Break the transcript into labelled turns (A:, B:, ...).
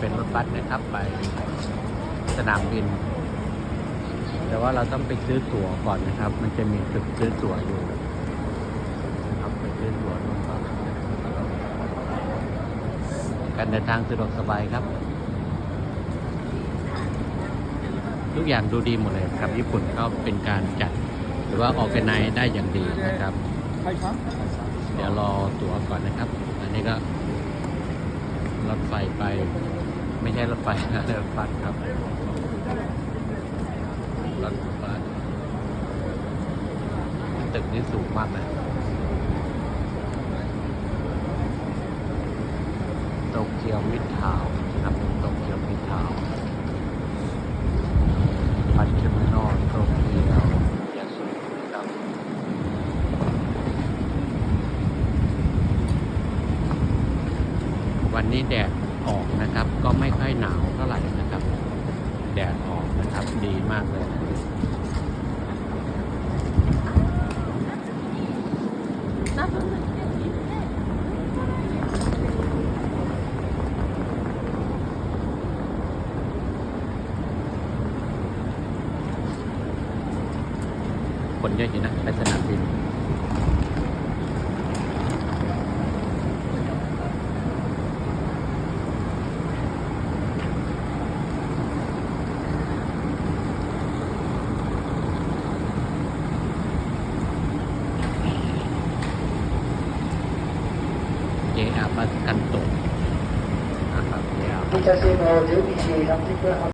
A: เป็นรถบัสนะครับไปสนามบิน แต่ว่าเราต้องไปซื้อตั๋วก่อนนะครับ มันจะมีจุดซื้อตั๋วอยู่นะครับไปซื้อตั๋วนู่นก่อนการเดินทางสะดวกสบายครับ ทุกอย่างดูดีหมดเลยครับญี่ปุ่นก็เป็นการจัด หรือว่าออกกันไนได้อย่างดีนะครับเดี๋ยวรอตั๋วก่อนนะครับ อันนี้ก็รถไฟไป ไม่ใช่รถไฟนะรถบัสครับรถบัสตึกนี้สูงมากเลยโตเกียวมิดทาวนะครับโตเกียวมิดทาวน์พันเทอร์มินอลโตเกียววันนี้แดด อยหนาวเท่าไหร่นะครับ แดดออกนะครับดีมากเลยคนเยอะอยู่นะไปสนามบิน JR บัสกันโตนะครับ JR
B: ณจะเซโนหรือ BG ครับที่เพื่อ